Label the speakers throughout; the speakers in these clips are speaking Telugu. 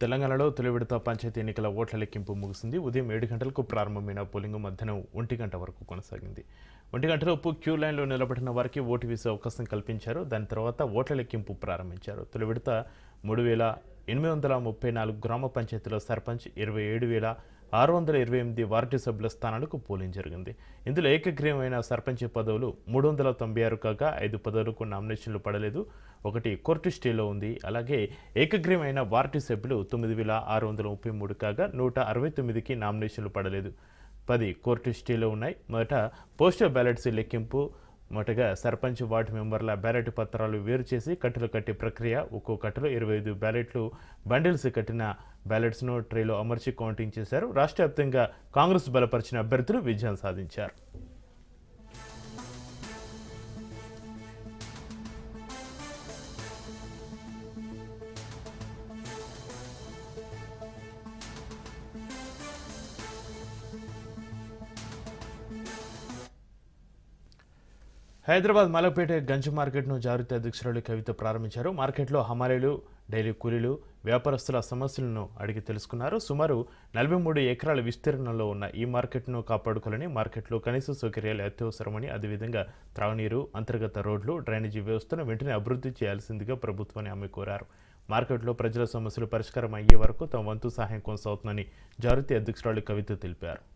Speaker 1: తెలంగాణలో తొలి విడత పంచాయతీ ఎన్నికల ఓట్ల లెక్కింపు ముగిసింది. ఉదయం ఏడు గంటలకు ప్రారంభమైన పోలింగ్ మధ్యాహ్నం ఒంటి గంట వరకు కొనసాగింది. ఒంటి గంటలోపు క్యూ లైన్లో నిలబడిన వారికి ఓటు వేసే అవకాశం కల్పించారు. దాని తర్వాత ఓట్ల లెక్కింపు ప్రారంభించారు. తొలి విడత మూడు వేల ఎనిమిది వందల ముప్పై నాలుగు గ్రామ పంచాయతీలో సర్పంచ్ ఇరవై ఏడు వేల ఆరు వందల ఇరవై ఎనిమిది వార్డు సభ్యుల స్థానాలకు పోలింగ్ జరిగింది. ఇందులో ఏకగ్రీవమైన సర్పంచ్ పదవులు మూడు వందల తొంభై ఆరు కాగా ఐదు పదవులకు నామినేషన్లు పడలేదు. ఒకటి కోర్టు స్టేలో ఉంది. అలాగే ఏకగ్రీవమైన వార్డు సభ్యులు తొమ్మిది వేల ఆరు వందల ముప్పై మూడు కాగా నూట అరవై తొమ్మిదికి నామినేషన్లు పడలేదు. పది కోర్టు స్టేలో ఉన్నాయి. మొదట పోస్టల్ బ్యాలెట్స్ లెక్కింపు మొదటగా సర్పంచ్ వార్డు మెంబర్ల బ్యాలెట్ పత్రాలు వేరు చేసి కట్టలు కట్టే ప్రక్రియ ఒక్కో కట్టలో ఇరవై ఐదు బ్యాలెట్లు బండిల్స్ కట్టిన బ్యాలెట్స్ను ట్రేలో అమర్చి కౌంటింగ్ చేశారు. రాష్ట్ర వ్యాప్తంగా కాంగ్రెస్ బలపరిచిన అభ్యర్థులు విజయం సాధించారు. హైదరాబాద్ మలపేట గంజి మార్కెట్ను జాగ్రత్త అధ్యక్షురాలు కవిత ప్రారంభించారు. మార్కెట్లో హమాలీలు డైలీ కూలీలు వ్యాపారస్తుల సమస్యలను అడిగి తెలుసుకున్నారు. సుమారు నలభై మూడు ఎకరాల విస్తీర్ణంలో ఉన్న ఈ మార్కెట్ను కాపాడుకోవాలని మార్కెట్లో కనీస సౌకర్యాలు అత్యవసరమని అదేవిధంగా త్రాగునీరు అంతర్గత రోడ్లు డ్రైనేజీ వ్యవస్థను వెంటనే అభివృద్ధి చేయాల్సిందిగా ప్రభుత్వాన్ని ఆమె కోరారు. మార్కెట్లో ప్రజల సమస్యలు పరిష్కారం అయ్యే వరకు తమ వంతు సహాయం కొనసాగుతుందని జాగృతి అధ్యక్షురాలు కవిత తెలిపారు.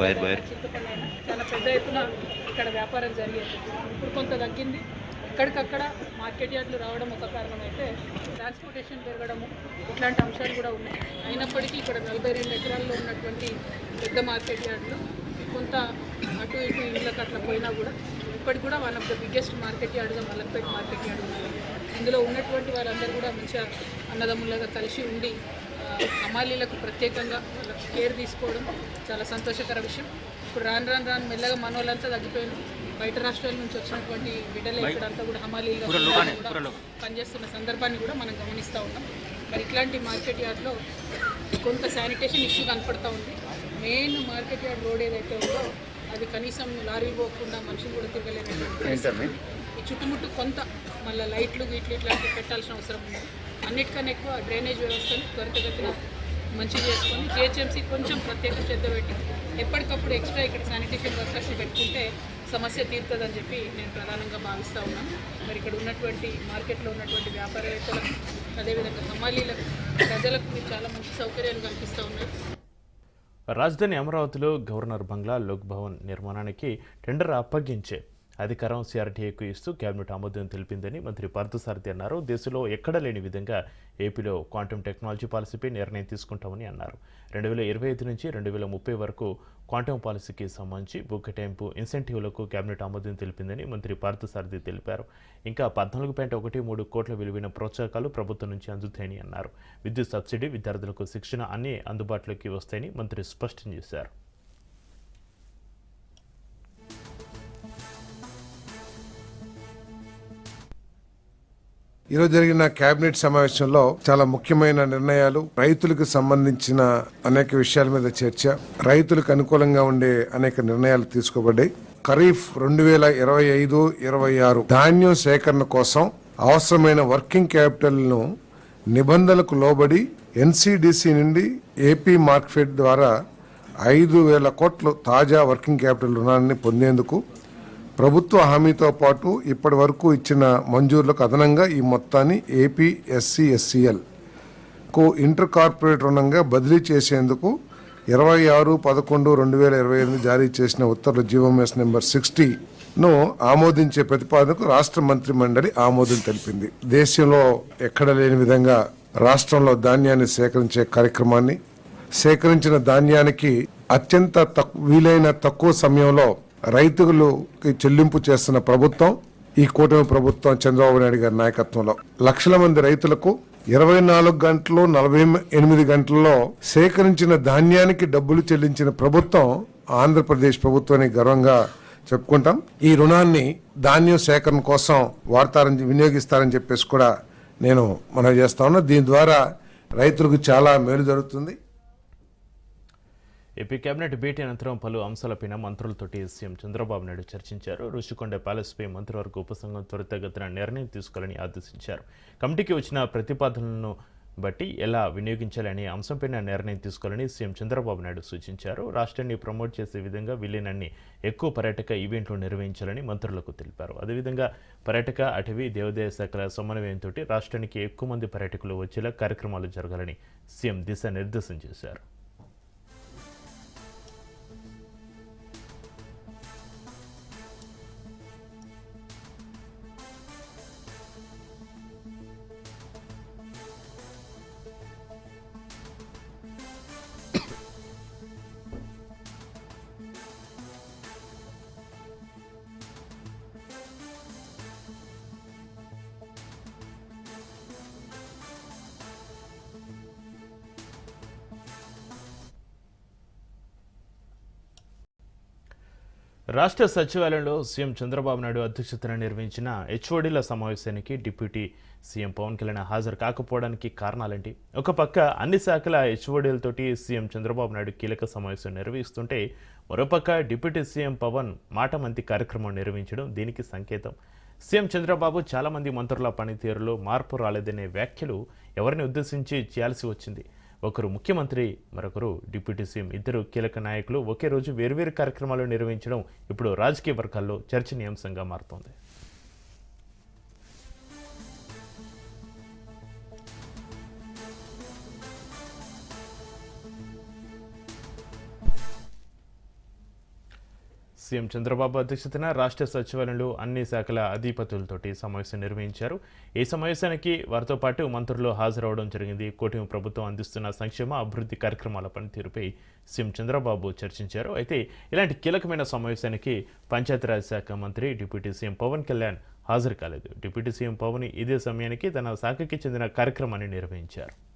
Speaker 2: Buyer buyer. చాలా పెద్ద ఎత్తున ఇక్కడ వ్యాపారం జరిగేది. ఇప్పుడు కొంత తగ్గింది. ఎక్కడికక్కడ మార్కెట్ యార్డ్లు రావడం ఒక కారణం అయితే ట్రాన్స్పోర్టేషన్ పెరగడము ఇట్లాంటి అంశాలు కూడా ఉన్నాయి. అయినప్పటికీ ఇక్కడ నలభై రెండు ఎకరాల్లో ఉన్నటువంటి పెద్ద మార్కెట్ యార్డ్లు కొంత అటు ఇటు ఇళ్ళకి అట్లా పోయినా కూడా ఇప్పటికి కూడా one of the biggest market యార్డ్గా Malakpet market yard ఉంది. ఇందులో ఉన్నటువంటి వారందరూ కూడా మంచిగా అన్నదమ్ములుగా కలిసి ఉండి అమాలీలకు హమాలీలకు ప్రత్యేకంగా కేర్ తీసుకోవడం చాలా సంతోషకర విషయం. ఇప్పుడు రాను రాను రాను మెల్లగా మన వాళ్ళంతా తగ్గిపోయారు. బయట రాష్ట్రాల నుంచి వచ్చినటువంటి బిడ్డలే ఇక్కడంతా కూడా హమాలీలుగా కూడా పనిచేస్తున్న సందర్భాన్ని కూడా మనం గమనిస్తూ ఉన్నాం. మరి ఇట్లాంటి మార్కెట్ యార్డ్లో కొంత శానిటేషన్ ఇష్యూ కనపడతా ఉంది. మెయిన్ మార్కెట్ యార్డ్ రోడ్ ఏదైతే ఉందో అది కనీసం లారీలు పోకుండా మనుషులు కూడా తిరగలేనటువంటి ఈ చుట్టుముట్టు కొంత మళ్ళీ లైట్లు గీట్లు ఇట్లాంటివి పెట్టాల్సిన అవసరం ఉంది. అన్నిటికన్నా ఎక్కువ డ్రైనేజ్ వ్యవస్థను త్వరితగతిన మంచి చేసుకొని జిహెచ్ఎంసీ కొంచెం ప్రత్యేక శ్రద్ధ పెట్టి ఎప్పటికప్పుడు ఎక్స్ట్రా ఇక్కడ శానిటేషన్ వర్కర్స్ పెట్టుకుంటే సమస్య తీరుతుందని చెప్పి నేను ప్రధానంగా భావిస్తూ ఉన్నాను. మరి ఇక్కడ ఉన్నటువంటి మార్కెట్లో ఉన్నటువంటి వ్యాపారవేత్తలకు అదేవిధంగా హమాలీలకు ప్రజలకు మీరు చాలా మంచి సౌకర్యాలు కల్పిస్తూ ఉన్నారు.
Speaker 1: రాజధాని అమరావతిలో గవర్నర్ బంగ్లా లోక్ భవన్ నిర్మాణానికి టెండర్ అప్పగించే అధికారం సిఆర్టీఏకు ఇస్తూ కేబినెట్ ఆమోదం తెలిపిందని మంత్రి పార్థసారథి అన్నారు. దేశంలో ఎక్కడ లేని విధంగా ఏపీలో క్వాంటమ్ టెక్నాలజీ పాలసీపై నిర్ణయం తీసుకుంటామని అన్నారు. రెండు వేల ఇరవై ఐదు నుంచి రెండు వేల ముప్పై వరకు క్వాంటమ్ పాలసీకి సంబంధించి భూ కేటాయింపు ఇన్సెంటివ్లకు కేబినెట్ ఆమోదం తెలిపిందని మంత్రి పార్థసారథి తెలిపారు. ఇంకా పద్నాలుగు పాయింట్ ఒకటి మూడు కోట్ల విలువైన ప్రోత్సాహకాలు ప్రభుత్వం నుంచి అందుతాయని అన్నారు. విద్యుత్ సబ్సిడీ విద్యార్థులకు శిక్షణ అన్నీ అందుబాటులోకి వస్తాయని మంత్రి స్పష్టం చేశారు.
Speaker 3: ఈరోజు జరిగిన కేబినెట్ సమావేశంలో చాలా ముఖ్యమైన నిర్ణయాలు రైతులకు సంబంధించిన అనేక విషయాల మీద చర్చ రైతులకు అనుకూలంగా ఉండే అనేక నిర్ణయాలు తీసుకోబడ్డాయి. ఖరీఫ్ రెండు వేల ఇరవై ఐదు ఇరవై ఆరు ధాన్యం సేకరణ కోసం అవసరమైన వర్కింగ్ క్యాపిటల్ను నిబంధనలకు లోబడి ఎన్సిడిసి నుండి ఏపీ మార్కెట్ ద్వారా ఐదు వేల కోట్లు తాజా వర్కింగ్ క్యాపిటల్ రుణాన్ని పొందేందుకు ప్రభుత్వ హామీతో పాటు ఇప్పటి వరకు ఇచ్చిన మంజూరులకు అదనంగా ఈ మొత్తాన్ని ఏపీ ఎస్సీ ఇంటర్ కార్పొరేట్ రుణంగా బదిలీ చేసేందుకు ఇరవై ఆరు పదకొండు రెండు వేల ఇరవై ఎనిమిది జారీ చేసిన ఉత్తర్వుల జీవోఎస్ నెంబర్ సిక్స్టీను ఆమోదించే ప్రతిపాదనకు రాష్ట్ర మంత్రి మండలి ఆమోదం తెలిపింది. దేశంలో ఎక్కడ లేని విధంగా రాష్ట్రంలో ధాన్యాన్ని సేకరించే కార్యక్రమాన్ని సేకరించిన ధాన్యానికి అత్యంత తక్కు- వీలైన తక్కువ సమయంలో రైతులకి చెల్లింపు చేస్తున్న ప్రభుత్వం ఈ కూటమి ప్రభుత్వం చంద్రబాబు నాయుడు గారి నాయకత్వంలో. లక్షల మంది రైతులకు ఇరవై నాలుగు గంటలు నలభై ఎనిమిది గంటల్లో సేకరించిన ధాన్యానికి డబ్బులు చెల్లించిన ప్రభుత్వం ఆంధ్రప్రదేశ్ ప్రభుత్వాన్ని గర్వంగా చెప్పుకుంటాం. ఈ రుణాన్ని ధాన్యం సేకరణ కోసం వాడతారని వినియోగిస్తారని చెప్పేసి కూడా నేను మనం చేస్తా ఉన్నా. దీని ద్వారా రైతులకు చాలా మేలు జరుగుతుంది.
Speaker 1: ఏపీ కేబినెట్ భేటీ అనంతరం పలు అంశాలపైన మంత్రులతోటి సీఎం చంద్రబాబు నాయుడు చర్చించారు. రుషికొండ ప్యాలెస్పై మంత్రివర్గ ఉపసంఘం త్వరితగతిన నిర్ణయం తీసుకోవాలని ఆదేశించారు. కమిటీకి వచ్చిన ప్రతిపాదనలను బట్టి ఎలా వినియోగించాలనే అంశంపైన నిర్ణయం తీసుకోవాలని సీఎం చంద్రబాబు నాయుడు సూచించారు. రాష్ట్రాన్ని ప్రమోట్ చేసే విధంగా విలీనాన్ని ఎక్కువ పర్యాటక ఈవెంట్లు నిర్వహించాలని మంత్రులకు తెలిపారు. అదేవిధంగా పర్యాటక అటవీ దేవాదాయ శాఖల సమన్వయంతో రాష్ట్రానికి ఎక్కువ మంది పర్యాటకులు వచ్చేలా కార్యక్రమాలు జరగాలని సీఎం దిశానిర్దేశం చేశారు. రాష్ట్ర సచివాలయంలో సీఎం చంద్రబాబు నాయుడు అధ్యక్షతన నిర్వహించిన హెచ్ఓడీల సమావేశానికి డిప్యూటీ సీఎం పవన్ కళ్యాణ్ హాజరు కాకపోవడానికి కారణాలేంటి? ఒక పక్క అన్ని శాఖల హెచ్ఓడీలతోటి సీఎం చంద్రబాబు నాయుడు కీలక సమావేశం నిర్వహిస్తుంటే మరోపక్క డిప్యూటీ సీఎం పవన్ మాట మంతి కార్యక్రమం నిర్వహించడం దీనికి సంకేతం. సీఎం చంద్రబాబు చాలామంది మంత్రుల పనితీరులో మార్పు రాలేదనే వ్యాఖ్యలు ఎవరిని ఉద్దేశించి చేయాల్సి వచ్చింది? ఒకరు ముఖ్యమంత్రి మరొకరు డిప్యూటీ సీఎం. ఇద్దరు కీలక నాయకులు. ఒకే రోజు వేర్వేరు కార్యక్రమాలు నిర్వహించడం ఇప్పుడు రాజకీయ వర్గాల్లో చర్చనీయాంశంగా మారుతోంది. సీఎం చంద్రబాబు అధ్యక్షతన రాష్ట్ర సచివాలయంలో అన్ని శాఖల అధిపతులతోటి సమావేశం నిర్వహించారు. ఈ సమావేశానికి వారితో పాటు మంత్రులు హాజరవడం జరిగింది. కూటమి ప్రభుత్వం అందిస్తున్న సంక్షేమ అభివృద్ధి కార్యక్రమాల పనితీరుపై సీఎం చంద్రబాబు చర్చించారు. అయితే ఇలాంటి కీలకమైన సమావేశానికి పంచాయతీరాజ్ శాఖ మంత్రి డిప్యూటీ సీఎం పవన్ కళ్యాణ్ హాజరు కాలేదు. డిప్యూటీ సీఎం పవన్ ఇదే సమయానికి తన శాఖకి చెందిన కార్యక్రమాన్ని నిర్వహించారు.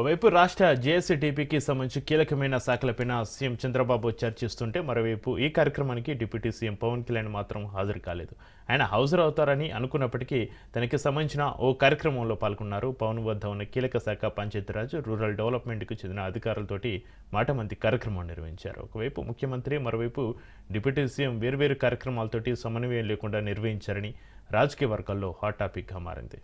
Speaker 1: ఓవైపు రాష్ట్ర జేఏసీటీపీకి సంబంధించి కీలకమైన శాఖలపైన సీఎం చంద్రబాబు చర్చిస్తుంటే మరోవైపు ఈ కార్యక్రమానికి డిప్యూటీ సీఎం పవన్ కళ్యాణ్ మాత్రం హాజరు కాలేదు. ఆయన హాజరు అవుతారని అనుకున్నప్పటికీ తనకి సంబంధించిన ఓ కార్యక్రమంలో పాల్గొన్నారు. పవన్ వద్ద ఉన్న కీలక శాఖ పంచాయతీరాజ్ రూరల్ డెవలప్మెంట్కు చెందిన అధికారులతోటి మాటమంతి కార్యక్రమం నిర్వహించారు. ఒకవైపు ముఖ్యమంత్రి మరోవైపు డిప్యూటీ సీఎం వేర్వేరు కార్యక్రమాలతోటి సమన్వయం లేకుండా నిర్వహించారని రాజకీయ వర్గాల్లో హాట్ టాపిక్గా మారింది.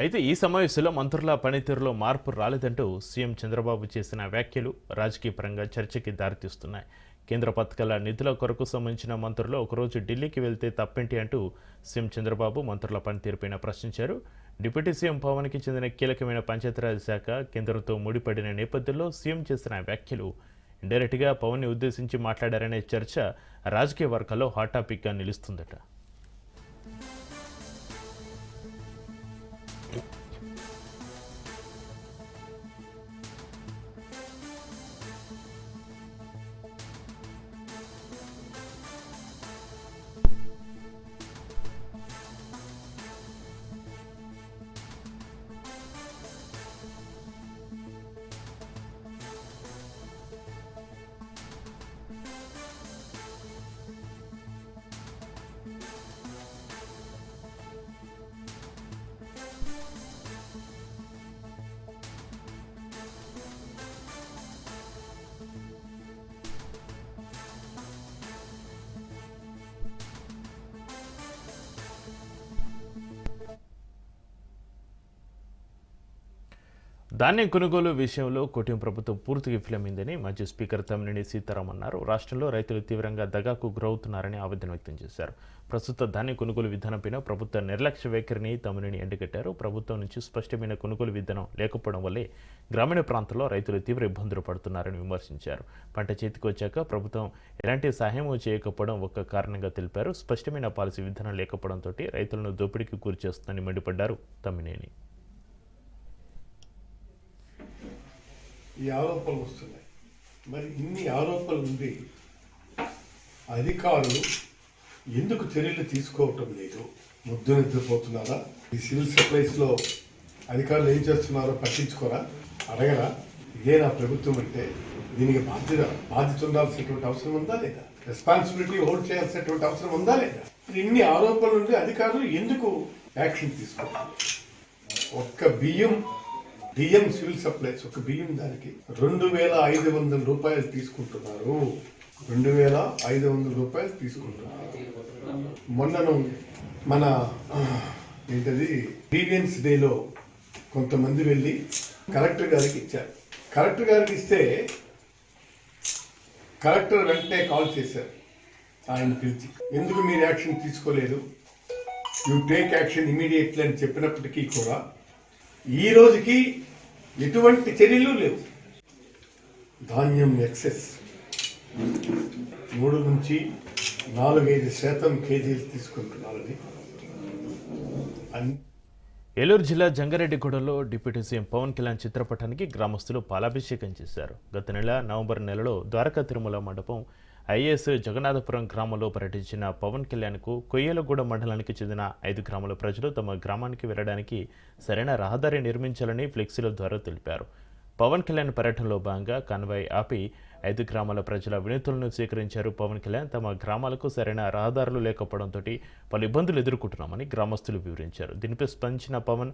Speaker 1: అయితే ఈ సమావేశంలో మంత్రుల పనితీరులో మార్పు రాలేదంటూ సీఎం చంద్రబాబు చేసిన వ్యాఖ్యలు రాజకీయ పరంగా చర్చకి దారితీస్తున్నాయి. కేంద్ర పథకాల నిధుల కొరకు సంబంధించిన మంత్రులు ఒకరోజు ఢిల్లీకి వెళ్తే తప్పేంటి అంటూ సీఎం చంద్రబాబు మంత్రుల పనితీరుపైన ప్రశ్నించారు. డిప్యూటీ సీఎం పవన్కి చెందిన కీలకమైన పంచాయతీరాజ్ శాఖ కేంద్రంతో ముడిపడిన నేపథ్యంలో సీఎం చేసిన వ్యాఖ్యలు ఇండైరెక్ట్గా పవన్ని ఉద్దేశించి మాట్లాడారనే చర్చ రాజకీయ వర్గాల్లో హాట్ టాపిక్గా నిలుస్తుందట. ధాన్యం కొనుగోలు విషయంలో కూటమి ప్రభుత్వం పూర్తిగా విఫలమైందని మాజీ స్పీకర్ తమ్మినేని సీతారాం అన్నారు. రాష్ట్రంలో రైతులు తీవ్రంగా దగాకు గురవుతున్నారని ఆవేదన వ్యక్తం చేశారు. ప్రస్తుత ధాన్యం కొనుగోలు విధానంపైన ప్రభుత్వ నిర్లక్ష్య వైఖరిని తమ్మినేని ఎండగట్టారు. ప్రభుత్వం నుంచి స్పష్టమైన కొనుగోలు విధానం లేకపోవడం వల్లే గ్రామీణ ప్రాంతాల్లో రైతులు తీవ్ర ఇబ్బందులు పడుతున్నారని విమర్శించారు. పంట చేతికి వచ్చాక ప్రభుత్వం ఎలాంటి సహాయం చేయకపోవడం ఒక కారణంగా తెలిపారు. స్పష్టమైన పాలసీ విధానం లేకపోవడంతో రైతులను దోపిడీకి గురి చేస్తుందని మండిపడ్డారు తమ్మినేని.
Speaker 4: ఈ ఆరోపణలు వస్తున్నాయి. మరి ఇన్ని ఆరోపణలు ఉండి అధికారులు ఎందుకు చర్యలు తీసుకోవటం లేదు? ముద్దు నిద్రపోతున్నారా? ఈ సివిల్ సప్లైస్లో అధికారులు ఏం చేస్తున్నారో పట్టించుకోరా? అడగరా? ఇదే నా ప్రభుత్వం అంటే దీనికి బాధ్యత బాధ్యత ఉండాల్సినటువంటి అవసరం ఉందా లేదా? రెస్పాన్సిబిలిటీ హోల్డ్ చేయాల్సినటువంటి అవసరం ఉందా లేదా? ఇన్ని ఆరోపణలు ఉండి అధికారులు ఎందుకు యాక్షన్ తీసుకోవాలి ఒక్క బియ్యం బియ్యం సివిల్ సప్లైస్ ఒక బియ్యం దానికి రెండు వేల ఐదు వందల రూపాయలు తీసుకుంటున్నారు. రెండు వేల ఐదు వందల రూపాయలు తీసుకుంటున్నారు. మొన్నను మన ఏంటది గ్రీవియన్స్ డేలో కొంతమంది వెళ్ళి కలెక్టర్ గారికి ఇచ్చారు. కలెక్టర్ గారికి ఇస్తే కలెక్టర్ వెంటనే కాల్ చేశారు ఆయన పిలిచి. ఎందుకు మీరు యాక్షన్ తీసుకోలేదు? యు టేక్ యాక్షన్ ఇమీడియట్లీ అని చెప్పినప్పటికీ కూడా ఈ రోజుకి ఎటువంటి చర్యలు లేవు. ధాన్యం ఎక్సెస్. మూడు నుంచి నాలుగైదు శాతం కేజీలు తీసుకుంటున్నారని.
Speaker 1: ఏలూరు జిల్లా జంగారెడ్డిగూడలో డిప్యూటీ సీఎం పవన్ కళ్యాణ్ చిత్రపటానికి గ్రామస్తులు పాలాభిషేకం చేశారు. గత నెల నవంబర్ నెలలో ద్వారకా తిరుమల మండపం ఐఏఎస్ జగన్నాథపురం గ్రామంలో పర్యటించిన పవన్ కళ్యాణ్కు కొయ్యలగూడ మండలానికి చెందిన ఐదు గ్రామాల ప్రజలు తమ గ్రామానికి వెళ్ళడానికి సరైన రహదారి నిర్మించాలని ఫ్లెక్సీల ద్వారా తెలిపారు. పవన్ కళ్యాణ్ పర్యటనలో భాగంగా కాన్వాయ్ ఆపి ఐదు గ్రామాల ప్రజల వినతులను స్వీకరించారు పవన్ కళ్యాణ్. తమ గ్రామాలకు సరైన రహదారులు లేకపోవడంతో పలు ఇబ్బందులు ఎదుర్కొంటున్నామని గ్రామస్తులు వివరించారు. దీనిపై స్పందించిన పవన్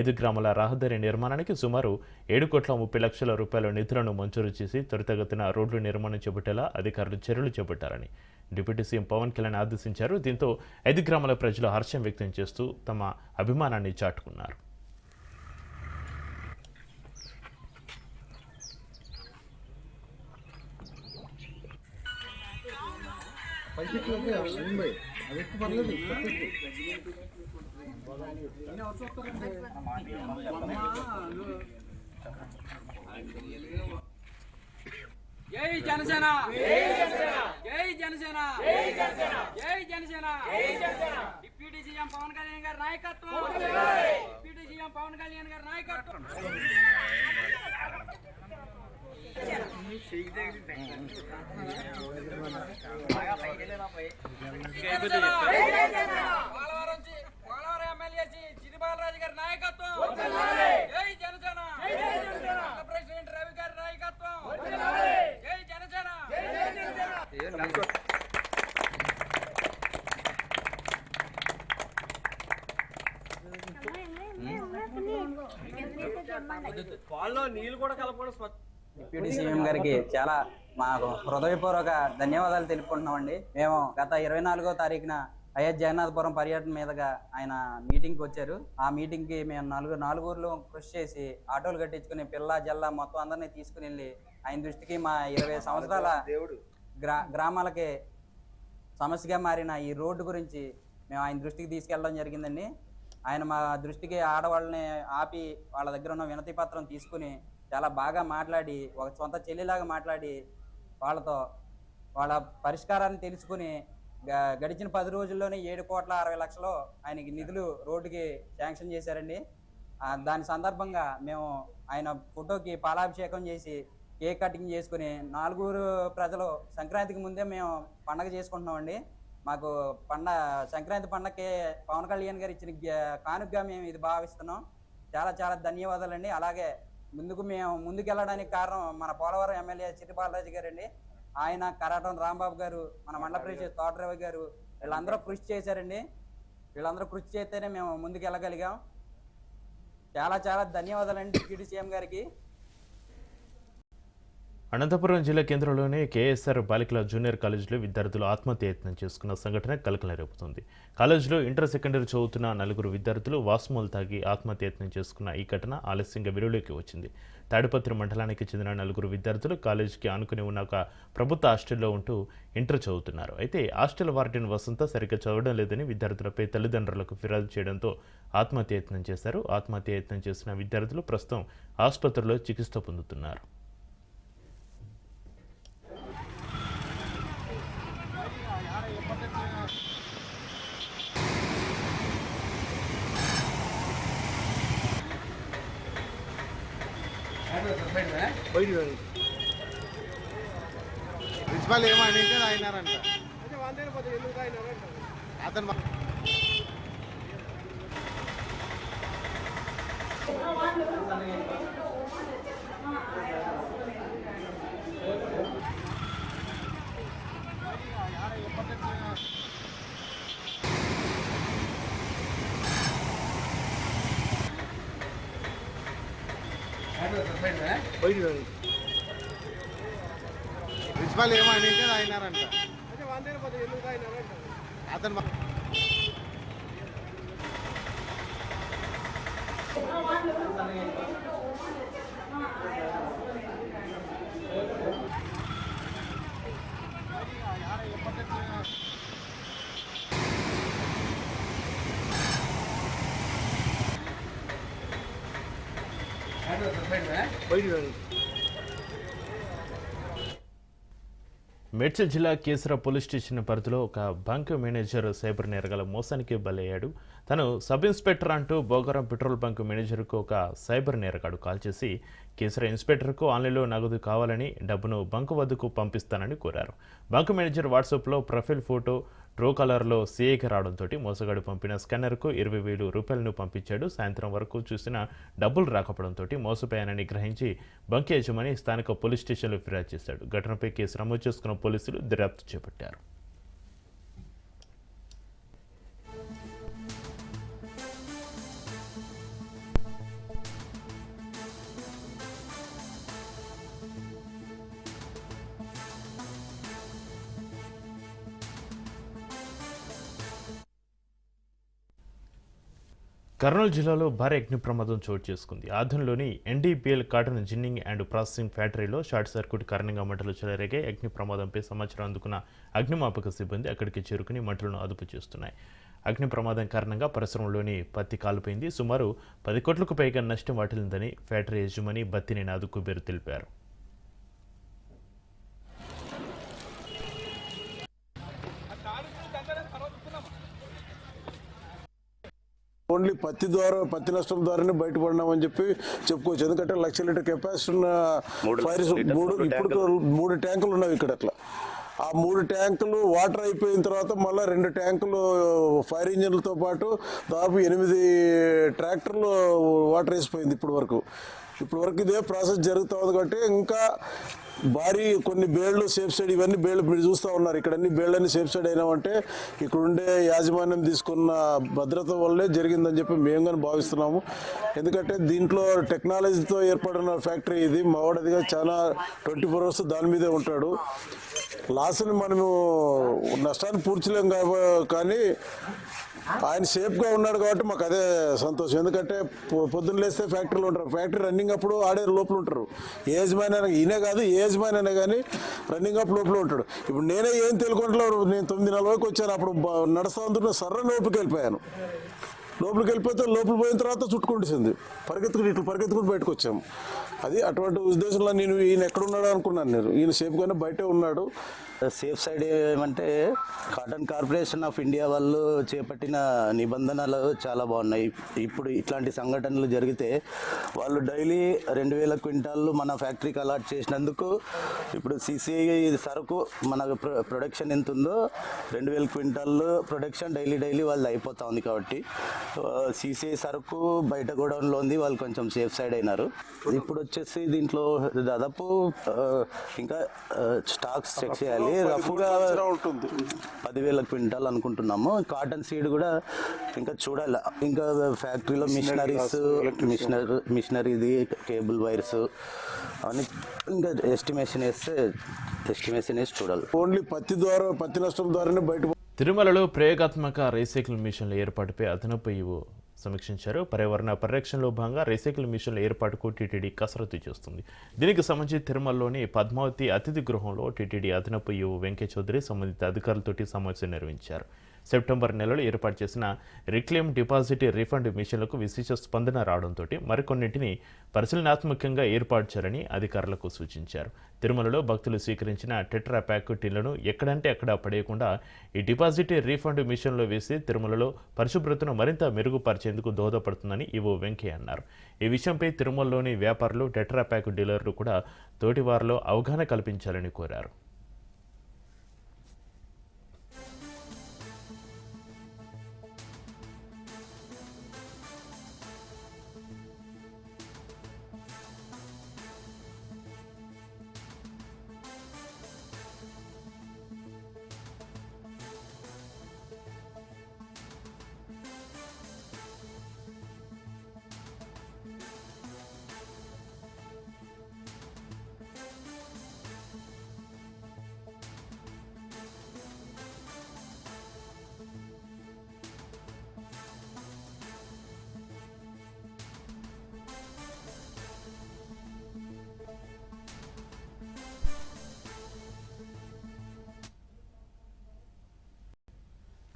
Speaker 1: ఐదు గ్రామాల రహదారి నిర్మాణానికి సుమారు ఏడు కోట్ల ముప్పై లక్షల రూపాయల నిధులను మంజూరు చేసి త్వరితగతిన రోడ్లు నిర్మాణం చేపట్టేలా అధికారులు చర్యలు చేపట్టారని డిప్యూటీ సీఎం పవన్ కళ్యాణ్ ఆదేశించారు. దీంతో ఐదు గ్రామాల ప్రజలు హర్షం వ్యక్తం చేస్తూ తమ అభిమానాన్ని చాటుకున్నారు.
Speaker 5: జై జై జనసేన! జై జనసేన! జై జనసేన! డిప్యూటీ సీఎం పవన్ కళ్యాణ్ గారి నాయకత్వం! డిప్యూటీ సీఎం పవన్ కళ్యాణ్ గారి నాయకత్వం! పోలవరం చి-
Speaker 6: డిప్యూటీ సీఎం గారికి చాలా మాకు హృదయపూర్వక ధన్యవాదాలు తెలుపుకుంటున్నామండి. మేము గత ఇరవై నాలుగో తారీఖున అయోధ్య జగన్నాథపురం పర్యటన మీదుగా ఆయన మీటింగ్కి వచ్చారు. ఆ మీటింగ్కి మేము నలుగురు నాలుగురులో కృషి చేసి ఆటోలు కట్టించుకుని పిల్ల జల్ల మొత్తం అందరినీ తీసుకుని వెళ్ళి ఆయన దృష్టికి మా ఇరవై సంవత్సరాల గ్రా గ్రామాలకి సమస్యగా మారిన ఈ రోడ్డు గురించి మేము ఆయన దృష్టికి తీసుకెళ్ళడం జరిగిందండి. ఆయన మా దృష్టికి ఆడవాళ్ళని ఆపి వాళ్ళ దగ్గర ఉన్న వినతి పత్రం తీసుకుని చాలా బాగా మాట్లాడి ఒక సొంత చెల్లిలాగా మాట్లాడి వాళ్ళతో వాళ్ళ పరిష్కారాన్ని తెలుసుకుని గడిచిన పది రోజుల్లోనే ఏడు కోట్ల అరవై లక్షలు ఆయనకి నిధులు రోడ్డుకి శాంక్షన్ చేశారండి. దాని సందర్భంగా మేము ఆయన ఫోటోకి పాలాభిషేకం చేసి కేక్ కటింగ్ చేసుకుని నాలుగురు ప్రజలు సంక్రాంతికి ముందే మేము పండగ చేసుకుంటున్నామండి. మాకు పండ సంక్రాంతి పండగకి పవన్ కళ్యాణ్ గారు ఇచ్చిన గ్యా- కానుకగా మేము ఇది భావిస్తున్నాం. చాలా చాలా ధన్యవాదాలండి. అలాగే ముందుకు మేము ముందుకు వెళ్ళడానికి కారణం మన పోలవరం ఎమ్మెల్యే చిట్టి బాలరాజు గారండి. ఆయన కరాటం రాంబాబు గారు మన మండల ప్రెసిడెంట్ తోటరావు గారు. వీళ్ళందరూ కృషి చేశారండి. వీళ్ళందరూ కృషి చేస్తేనే మేము ముందుకు వెళ్ళగలిగాం చాలా చాలా ధన్యవాదాలండి డిప్యూటీ సీఎం గారికి.
Speaker 1: అనంతపురం జిల్లా కేంద్రంలోని కేఎస్ఆర్ బాలికల జూనియర్ కాలేజీలో విద్యార్థులు ఆత్మహత్య యత్నం చేసుకున్న సంఘటన కలకలం రేపుతుంది. కాలేజీలో ఇంటర్ సెకండరీ చదువుతున్న నలుగురు విద్యార్థులు వాసుమూలు తాగి ఆత్మహత్య యత్నం చేసుకున్న ఈ ఘటన ఆలస్యంగా వెలుగులోకి వచ్చింది. తాడిపత్రి మండలానికి చెందిన నలుగురు విద్యార్థులు కాలేజీకి ఆనుకుని ఉన్న ఒక ప్రభుత్వ హాస్టల్లో ఉంటూ ఇంటర్ చదువుతున్నారు. అయితే హాస్టల్ వార్డెన్ వసంత సరిగ్గా చదవడం లేదని విద్యార్థులపై తల్లిదండ్రులకు ఫిర్యాదు చేయడంతో ఆత్మహత్య యత్నం చేశారు. ఆత్మహత్య యత్నం చేసిన విద్యార్థులు ప్రస్తుతం ఆసుపత్రిలో చికిత్స పొందుతున్నారు.
Speaker 7: ప్రిన్సిపాల్ ఏమని అంటే తాగినారంట అతను మా- ప్రిన్సిపాల్ ఏమని అంటే తాగినారంట? అతను మా-
Speaker 1: మేడ్చల్ జిల్లా కేసరా పోలీస్ స్టేషన్ పరిధిలో ఒక బంక్ మేనేజర్ సైబర్ నేరగాల మోసానికి బలయ్యాడు. తను సబ్ ఇన్స్పెక్టర్ అంటూ బోగారం పెట్రోల్ బంక్ మేనేజర్కు ఒక సైబర్ నేరగాడు కాల్ చేసి కేసర ఇన్స్పెక్టర్కు ఆన్లైన్లో నగదు కావాలని డబ్బును బంక్ వద్దకు పంపిస్తానని కోరారు. బంక్ మేనేజర్ వాట్సాప్లో ప్రొఫైల్ ఫోటో ట్రూ కలర్లో సీఏకి రావడంతో మోసగాడు పంపిన స్కన్నర్కు ఇరవై వేలు రూపాయలను పంపించాడు. సాయంత్రం వరకు చూసిన డబ్బులు రాకపోవడంతో మోసపోయానని గ్రహించి బంక్ యజమాని స్థానిక పోలీస్ స్టేషన్లో ఫిర్యాదు చేశాడు. ఘటనపై కేసు నమోదు చేసుకున్న పోలీసులు దర్యాప్తు చేపట్టారు. కర్నూలు జిల్లాలో భారీ అగ్ని ప్రమాదం చోటు చేసుకుంది. ఆధునలోని NDPL cotton ginning and processing ఫ్యాక్టరీలో షార్ట్ సర్క్యూట్ కారణంగా మంటలు చెలరేగే అగ్ని ప్రమాదంపై సమాచారం అందుకున్న అగ్నిమాపక సిబ్బంది అక్కడికి చేరుకుని మంటలను అదుపు చేస్తున్నాయి. అగ్ని ప్రమాదం కారణంగా పరిశ్రమలోని పత్తి కాలిపోయింది. సుమారు పది కోట్లకు పైగా నష్టం వాటిల్లిందని ఫ్యాక్టరీ యజమాని బత్తినేని నాదు కుబేరు తెలిపారు.
Speaker 8: ఓన్లీ పత్తి ద్వారా పత్తి నష్టం ద్వారానే బయటపడినామని చెప్పి చెప్పుకోవచ్చు. ఎందుకంటే లక్ష లీటర్ కెపాసిటీ ఉన్న ఫైర్ మూడు ఇప్పుడు మూడు ట్యాంకులు ఉన్నవి ఇక్కడ అట్లా. ఆ మూడు ట్యాంకులు వాటర్ అయిపోయిన తర్వాత మళ్ళీ రెండు ట్యాంకులు ఫైర్ ఇంజన్లతో పాటు దాదాపు ఎనిమిది ట్రాక్టర్లు వాటర్ వేసిపోయింది ఇప్పుడు వరకు ఇప్పుడు వరకు ఇదే ప్రాసెస్ జరుగుతూ ఉంది కాబట్టి ఇంకా భారీ కొన్ని బేళ్ళు సేఫ్ సైడ్ ఇవన్నీ బేళ్ళు మీరు చూస్తూ ఉన్నారు. ఇక్కడ అన్ని బేళ్ళని సేఫ్ సైడ్ అయినామంటే ఇక్కడ ఉండే యాజమాన్యం తీసుకున్న భద్రత వల్లే జరిగిందని చెప్పి మేము కానీ భావిస్తున్నాము. ఎందుకంటే దీంట్లో టెక్నాలజీతో ఏర్పడిన ఫ్యాక్టరీ ఇది. మావాడిదిగా చాలా ట్వంటీ ఫోర్ అవర్స్ దాని మీదే ఉంటాడు. లాస్ని మనము నష్టాన్ని పూడ్చలేం కానీ ఆయన సేఫ్గా ఉన్నాడు కాబట్టి మాకు అదే సంతోషం. ఎందుకంటే పొద్దున్న లేస్తే ఫ్యాక్టరీలో ఉంటారు. ఫ్యాక్టరీ రన్నింగ్ అప్పుడు ఆడే లోపల ఉంటారు. ఏ యజమాని అయినా ఈయనే కాదు ఏ యజమాని అయినా కానీ రన్నింగ్ అప్ లోపల ఉంటాడు. ఇప్పుడు నేనే ఏం తెలుగుంటలో నేను తొమ్మిది నలభైకి వచ్చాను. అప్పుడు నడుస్తా ఉంటున్న సర్ర లోపలికి వెళ్ళిపోయాను. లోపలికి వెళ్ళిపోతే లోపలికి పోయిన తర్వాత చుట్టుకుంటుంది పరిగెత్తుకుని ఇట్లా పరిగెత్తుకుని బయటకు వచ్చాము. అది అటువంటి ఉద్దేశంలో నేను ఈయన ఎక్కడున్నాడు అనుకున్నాను నేను. ఈయన సేఫ్గానే బయటే ఉన్నాడు.
Speaker 9: సేఫ్ సైడ్ ఏమంటే కాటన్ కార్పొరేషన్ ఆఫ్ ఇండియా వాళ్ళు చేపట్టిన నిబంధనలు చాలా బాగున్నాయి. ఇప్పుడు ఇట్లాంటి సంఘటనలు జరిగితే వాళ్ళు డైలీ రెండు వేల క్వింటాళ్ళు మన ఫ్యాక్టరీకి అలాట్ చేసినందుకు ఇప్పుడు సిసిఐ సరుకు మన ప్రొ- ప్రొడక్షన్ ఎంత ఉందో రెండు వేల క్వింటాళ్ళు ప్రొడక్షన్ డైలీ డైలీ వాళ్ళు అయిపోతా ఉంది కాబట్టి సిసిఐ సరుకు బయట గోడౌన్లో ఉంది వాళ్ళు కొంచెం సేఫ్ సైడ్ అయినారు. ఇప్పుడు వచ్చేసి దీంట్లో దాదాపు ఇంకా స్టాక్స్ చెక్ చేయాలి. రఫ్గా
Speaker 8: ఉంటుంది.
Speaker 9: పదివేల క్వింటాల్ అనుకుంటున్నాము. కాటన్ సీడ్ కూడా ఇంకా చూడాలి. ఇంకా ఫ్యాక్టరీలో మిషనరీస్ మిషనరీ మిషనరీది కేబుల్ వైర్స్ అవన్నీ ఇంకా ఎస్టిమేషన్ వేస్తే ఎస్టిమేషన్ వేసి చూడాలి.
Speaker 8: ఓన్లీ పత్తి ద్వారా పత్తి నష్టం ద్వారానే బయట
Speaker 1: తిరుమలలో ప్రయోగాత్మక రీసైకిల్ మిషన్ల ఏర్పాటుపై అదనపు సమీక్షించారు. పర్యావరణ పరిరక్షణలో భాగంగా రీసైకిల్ మిషన్ల ఏర్పాటుకు టీటీడీ కసరత్తు చేస్తుంది. దీనికి సంబంధించి తిరుమలలోని పద్మావతి అతిథి గృహంలో టీటీడీ అదనపు యు వెంకయ్య చౌదరి సంబంధిత అధికారులతోటి సమావేశం నిర్వహించారు. సెప్టెంబర్ నెలలో ఏర్పాటు చేసిన రిక్లెయిమ్ డిపాజిట్ రీఫండ్ మిషన్లకు విశేష స్పందన రావడంతో మరికొన్నింటిని పరిశీలనాత్మకంగా ఏర్పాటు చేయాలని అధికారులకు సూచించారు. తిరుమలలో భక్తులు స్వీకరించిన టెట్రా ప్యాక్ టిన్లను ఎక్కడంటే అక్కడ పడేయకుండా ఈ డిపాజిట్ రీఫండ్ మిషన్లో వేసి తిరుమలలో పరిశుభ్రతను మరింత మెరుగుపరిచేందుకు దోహదపడుతుందని ఇవో వెంకయ్య అన్నారు. ఈ విషయంపై తిరుమలలోని వ్యాపారులు టెట్రా ప్యాక్ డీలర్లు కూడా తోటివారిలో అవగాహన కల్పించాలని కోరారు.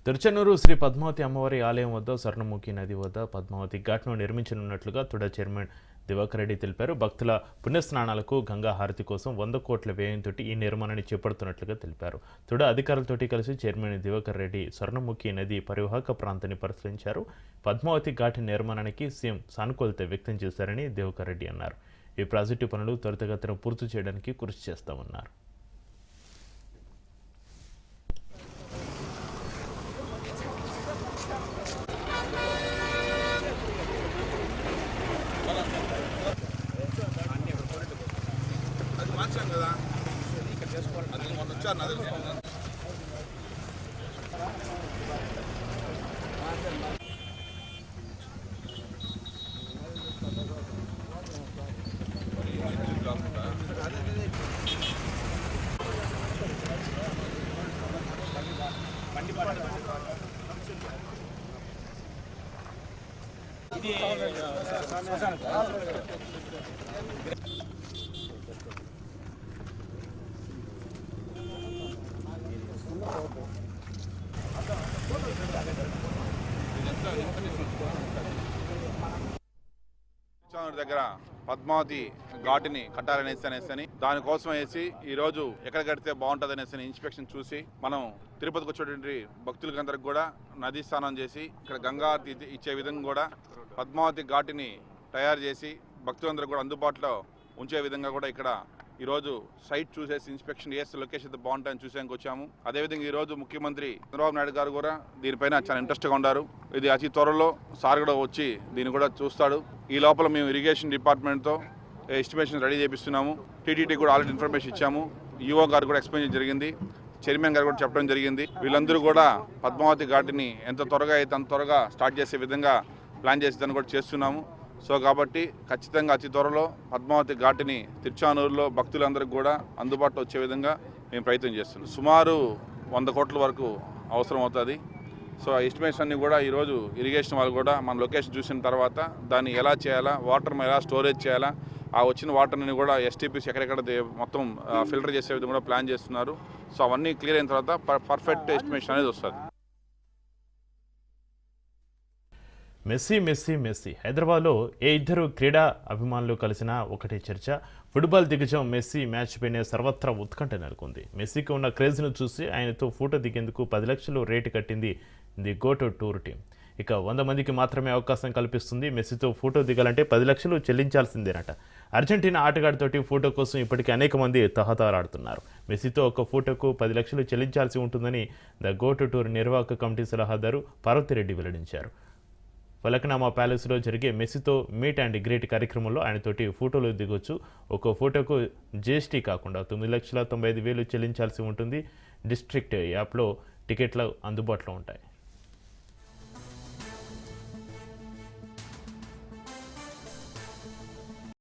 Speaker 1: తిరుచెన్నూరు శ్రీ పద్మావతి అమ్మవారి ఆలయం వద్ద స్వర్ణముఖి నది వద్ద పద్మావతి ఘాట్ను నిర్మించనున్నట్లుగా తుడ చైర్మన్ దివాకర్ రెడ్డి తెలిపారు. భక్తుల పుణ్యస్నానాలకు గంగా హారతి కోసం వంద కోట్ల వ్యయంతో ఈ నిర్మాణాన్ని చేపడుతున్నట్లుగా తెలిపారు. తుడ అధికారులతోటి కలిసి చైర్మన్ దివాకర్ రెడ్డి స్వర్ణముఖి నది పరివాహక ప్రాంతాన్ని పరిశీలించారు. పద్మావతి ఘాట్ నిర్మాణానికి సీఎం సానుకూలత వ్యక్తం చేశారని దివాకర్ రెడ్డి అన్నారు. ఈ ప్రాజెక్టు పనులు త్వరితగతిన పూర్తి చేయడానికి కృషి చేస్తామన్నారు.
Speaker 10: దగ్గర పద్మావతి ఘాటిని కట్టాలనేసి అనేసి అని దానికోసం వేసి ఈ రోజు ఎక్కడ కడితే బాగుంటుంది అనేసి ఇన్స్పెక్షన్ చూసి మనం తిరుపతికి వచ్చేటువంటి భక్తులకందరికి కూడా నదీ స్నానం చేసి ఇక్కడ గంగా ఇచ్చే విధంగా కూడా పద్మావతి ఘాటిని తయారు చేసి భక్తులందరూ కూడా అందుబాటులో ఉంచే విధంగా కూడా ఇక్కడ ఈరోజు సైట్ చూసేసి ఇన్స్పెక్షన్ చేస్తే లొకేషన్ అయితే బాగుంటుందని చూసేందుకు వచ్చాము. అదేవిధంగా ఈరోజు ముఖ్యమంత్రి చంద్రబాబు నాయుడు గారు కూడా దీనిపైన చాలా ఇంట్రెస్ట్గా ఉన్నారు. ఇది అతి త్వరలో సార్ కూడా వచ్చి దీన్ని కూడా చూస్తాడు. ఈ లోపల మేము ఇరిగేషన్ డిపార్ట్మెంట్తో ఎస్టిమేషన్ రెడీ చేపిస్తున్నాము. టీటీడీ కూడా ఆల్రెడీ ఇన్ఫర్మేషన్ ఇచ్చాము. ఈఓ గారు కూడా ఎక్స్ప్లెయిన్ జరిగింది. చైర్మన్ గారు కూడా చెప్పడం జరిగింది. వీళ్ళందరూ కూడా పద్మావతి ఘాటిని ఎంత త్వరగా అయితే అంత త్వరగా స్టార్ట్ చేసే విధంగా ప్లాన్ చేసేదాన్ని కూడా చేస్తున్నాము. సో కాబట్టి ఖచ్చితంగా అతి త్వరలో పద్మావతి ఘాటిని తిరుచానూరులో భక్తులందరికీ కూడా అందుబాటులో వచ్చే విధంగా మేము ప్రయత్నం చేస్తున్నాం. సుమారు వంద కోట్ల వరకు అవసరం అవుతుంది. సో ఆ ఎస్టిమేషన్ అన్ని కూడా ఈరోజు ఇరిగేషన్ వాళ్ళు కూడా మన లొకేషన్ చూసిన తర్వాత దాన్ని ఎలా చేయాలా వాటర్ ఎలా స్టోరేజ్ చేయాలా ఆ వచ్చిన వాటర్ని కూడా ఎస్టీపీస్ ఎక్కడెక్కడ మొత్తం ఫిల్టర్ చేసే విధంగా కూడా ప్లాన్ చేస్తున్నారు. సో అవన్నీ క్లియర్ అయిన తర్వాత పర్ఫెక్ట్ ఎస్టిమేషన్ అనేది వస్తుంది.
Speaker 1: Messi Messi Messi. హైదరాబాద్లో ఏ ఇద్దరు క్రీడా అభిమానులు కలిసిన ఒకటే చర్చ. ఫుట్బాల్ దిగ్గజం మెస్సీ మ్యాచ్ పైనే సర్వత్రా ఉత్కంఠ నెలకొంది. మెస్సీకి ఉన్న క్రేజ్ను చూసి ఆయనతో ఫోటో దిగేందుకు పది లక్షలు రేటు కట్టింది ది గోటో టూర్ టీం ఇక వంద మందికి మాత్రమే అవకాశం కల్పిస్తుంది. మెస్సీతో ఫోటో దిగాలంటే పది లక్షలు చెల్లించాల్సిందేనట. అర్జెంటీనా ఆటగాడితోటి ఫోటో కోసం ఇప్పటికే అనేక మంది తహతారాడుతున్నారు. మెస్సీతో ఒక ఫోటోకు పది లక్షలు చెల్లించాల్సి ఉంటుందని ద గోటు టూర్ నిర్వాహక కమిటీ సలహాదారు పార్వతిరెడ్డి వెల్లడించారు. ఫలక్నామా ప్యాలెస్లో జరిగే మెస్సీతో మీట్ అండ్ గ్రేట్ కార్యక్రమంలో ఆయనతోటి ఫోటోలు దిగొచ్చు. ఒక్కో ఫోటోకు జిఎస్టీ కాకుండా తొమ్మిది లక్షల తొంభై ఐదు వేలు చెల్లించాల్సి ఉంటుంది. డిస్ట్రిక్ట్ యాప్లో టికెట్లు అందుబాటులో ఉంటాయి.